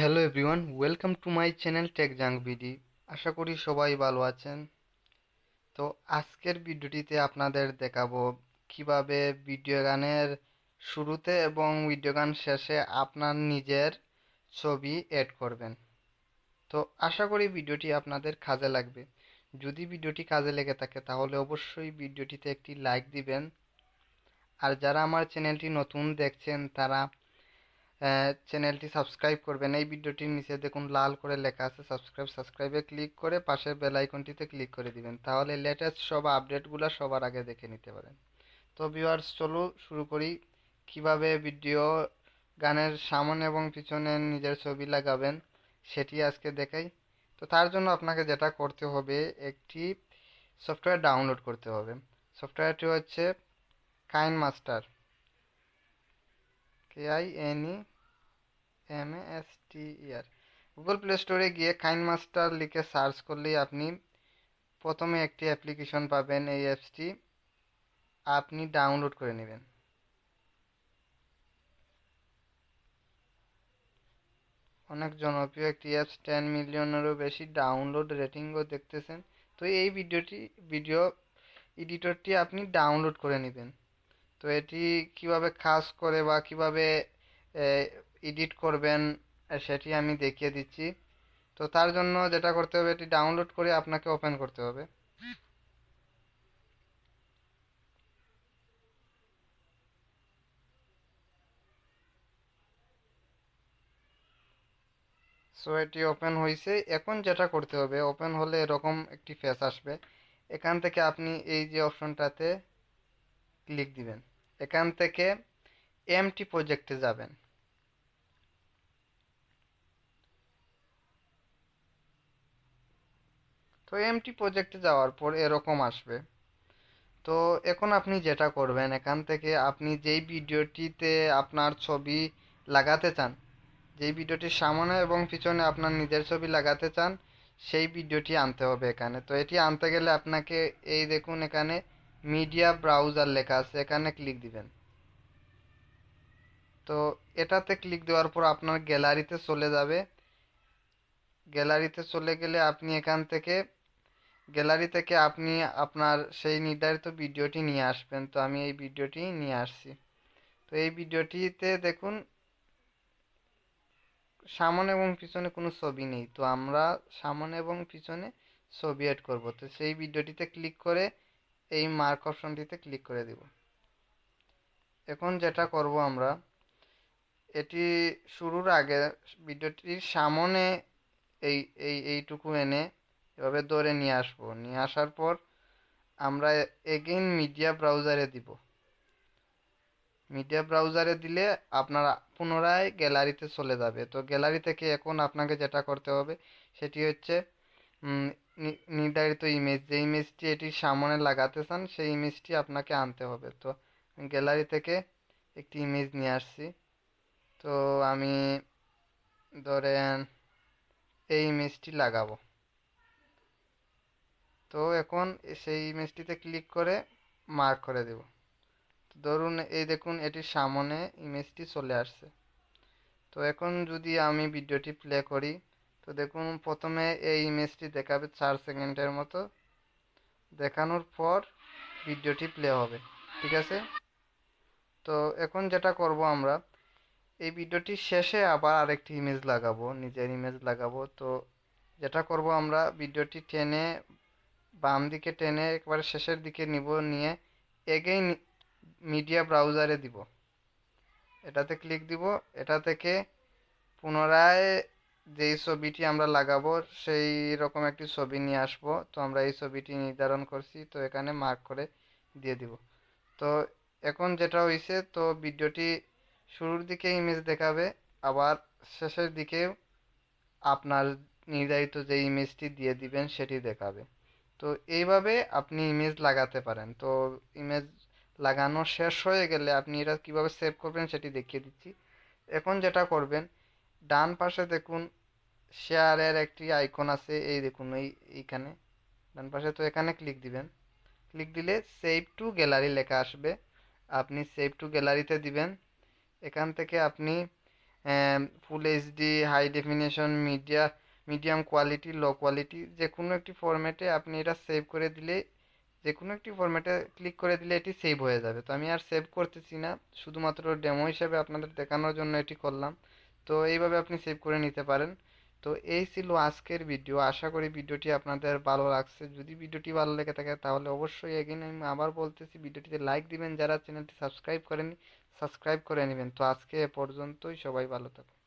Hello everyone welcome to my channel tech জাং BD আশা করি সবাই ভালো আছেন। তো আজকের ভিডিওটিতে আপনাদের দেখাবো কীভাবে ভিডিও গানের শুরুতে এবং ভিডিও গান শেষে আপনার নিজের ছবি অ্যাড করবেন। তো আশা করি ভিডিওটি আপনাদের কাজে লাগবে। যদি ভিডিওটি কাজে লেগে থাকে তাহলে অবশ্যই ভিডিওটিতে একটি লাইক দিবেন। আর যারা আমার চ্যানেলটি নতুন দেখছেন তারা চ্যানেলটি সাবস্ক্রাইব করবেন। এই ভিডিওটির নিচে দেখুন লাল করে লেখা আছে সাবস্ক্রাইব সাবস্ক্রাইবে ক্লিক করে পাশের বেল আইকনটিতে ক্লিক করে দিবেন। তাহলে লেটেস্ট সব আপডেটগুলো সবার আগে দেখে নিতে পারেন। তো ভিউয়ার্স চলো শুরু করি। কীভাবে ভিডিও গানের সামনে এবং পিছনে নিজের ছবি লাগাবেন, সেটি আজকে দেখাই। তো তার জন্য আপনাকে যেটা করতে হবে, একটি সফটওয়্যার ডাউনলোড করতে হবে। সফটওয়্যারটি হচ্ছে KineMaster. I N E M A S T R Google Play স্টোরে গিয়ে কাইন মাস্টার লিখে সার্চ করলেই আপনি প্রথমে একটি অ্যাপ্লিকেশন পাবেন এই অ্যাপসটি আপনি ডাউনলোড করে নেবেন। অনেক জনপ্রিয় একটি অ্যাপস টেন মিলিয়নেরও বেশি ডাউনলোড রেটিংও দেখতেছেন। তো এই ভিডিওটি ভিডিও এডিটরটি আপনি ডাউনলোড করে নেবেন। তো এটি কীভাবে কাজ করে বা কীভাবে এডিট করবেন সেটি আমি দেখিয়ে দিচ্ছি। তো তার জন্য যেটা করতে হবে, এটি ডাউনলোড করে আপনাকে ওপেন করতে হবে। সো এটি ওপেন হয়েছে এখন যেটা করতে হবে ওপেন হলে এরকম একটি ফেস আসবে। এখান থেকে আপনি এই যে অপশনটাতে ক্লিক দিবেন। এখান থেকে এমটি প্রজেক্টে যাবেন। তো এমটি প্রজেক্টে যাওয়ার পর এরকম আসবে। তো এখন আপনি যেটা করবেন, এখান থেকে আপনি যেই ভিডিওটিতে আপনার ছবি লাগাতে চান, যেই ভিডিওটির সামনে এবং পিছনে আপনার নিজের ছবি লাগাতে চান, সেই ভিডিওটি আনতে হবে এখানে। তো এটি আনতে গেলে আপনাকে এই দেখুন এখানে মিডিয়া ব্রাউজার লেখা আছে, এখানে ক্লিক দিবেন। তো এটাতে ক্লিক দেওয়ার পর আপনার গ্যালারিতে চলে যাবে। গ্যালারিতে চলে গেলে আপনি এখান থেকে গ্যালারি থেকে আপনি আপনার সেই নির্ধারিত ভিডিওটি নিয়ে আসবেন। তো আমি এই ভিডিওটি নিয়ে আসছি। তো এই ভিডিওটিতে দেখুন, সামনে এবং পিছনে কোনো ছবি নেই। তো আমরা সামনে এবং পিছনে ছবি অ্যাড করব। তো সেই ভিডিওটিতে ক্লিক করে এই মার্ক অপশনটিতে ক্লিক করে দিব। এখন যেটা করব আমরা, এটি শুরুর আগে ভিডিওটির সামনে এই এই, এইটুকু এনে এভাবে ধরে নিয়ে আসব। নিয়ে আসার পর আমরা এগেইন মিডিয়া ব্রাউজারে দিব। মিডিয়া ব্রাউজারে দিলে আপনারা পুনরায় গ্যালারিতে চলে যাবে। তো গ্যালারি থেকে এখন আপনাকে যেটা করতে হবে, সেটি হচ্ছে নির্ধারিত ইমেজ যে ইমেজটি এটির সামনে লাগাতে চান, সেই ইমেজটি আপনাকে আনতে হবে। তো গ্যালারি থেকে একটি ইমেজ নিয়ে আসছি। তো আমি ধরেন এই ইমেজটি লাগাবো। তো এখন সেই ইমেজটিতে ক্লিক করে মার্ক করে দেব। ধরুন এই দেখুন, এটির সামনে ইমেজটি চলে আসছে। তো এখন যদি আমি ভিডিওটি প্লে করি তো দেখুন, প্রথমে এই ইমেজটি দেখাবে চার সেকেন্ডের মতো। দেখানোর পর ভিডিওটি প্লে হবে, ঠিক আছে? তো এখন যেটা করব আমরা, এই ভিডিওটির শেষে আবার আরেকটি ইমেজ লাগাবো, নিজের ইমেজ লাগাবো। তো যেটা করব আমরা ভিডিওটি টেনে, বাম দিকে টেনে একবারে শেষের দিকে নিব, নিয়ে এগেইন মিডিয়া ব্রাউজারে দিব। এটাতে ক্লিক দিব, এটা থেকে পুনরায় যেই ছবিটি আমরা লাগাবো, সেই রকম একটি ছবি নিয়ে আসব। তো আমরা এই ছবিটি নির্ধারণ করছি, তো এখানে মার্ক করে দিয়ে দিব। তো এখন যেটা হয়েছে তো ভিডিওটি শুরুর দিকে ইমেজ দেখাবে, আবার শেষের দিকে আপনার নির্ধারিত যে ইমেজটি দিয়ে দিবেন, সেটি দেখাবে। তো এইভাবে আপনি ইমেজ লাগাতে পারেন। তো ইমেজ লাগানো শেষ হয়ে গেলে আপনি এটা কীভাবে সেভ করবেন, সেটি দেখিয়ে দিচ্ছি। এখন যেটা করবেন, ডান পাশে দেখুন শেয়ারের একটি আইকন আছে, এই দেখুন, এই, এইখানে। ডান পাশে তো এখানে ক্লিক দিবেন। ক্লিক দিলে সেভ টু গ্যালারি লেখা আসবে। আপনি সেভ টু গ্যালারিতে দিবেন। এখান থেকে আপনি full HD high definition media medium quality low quality যে কোনো একটি ফরম্যাটে আপনি এটা সেভ করে দিলে যে কোনো একটি ফরম্যাটে ক্লিক করে দিলে এটি সেভ হয়ে যাবে। তো আমি আর সেভ করতেছি না। শুধুমাত্র ডেমো হিসেবে আপনাদের দেখানোর জন্য এটি করলাম। তো এইভাবে আপনি সেভ করে নিতে পারেন। তো এই ছিল আজকের ভিডিও আশা করি ভিডিওটি আপনাদের ভালো লাগছে। যদি ভিডিওটি ভালো লেগে থাকে, তাহলে অবশ্যই এগিয়ে আমি আবার বলতেছি ভিডিওটিতে লাইক দিবেন। যারা চ্যানেলটি সাবস্ক্রাইব করেনি সাবস্ক্রাইব করে নেবেন। তো আজকে এ পর্যন্তই। সবাই ভালো থাকুন।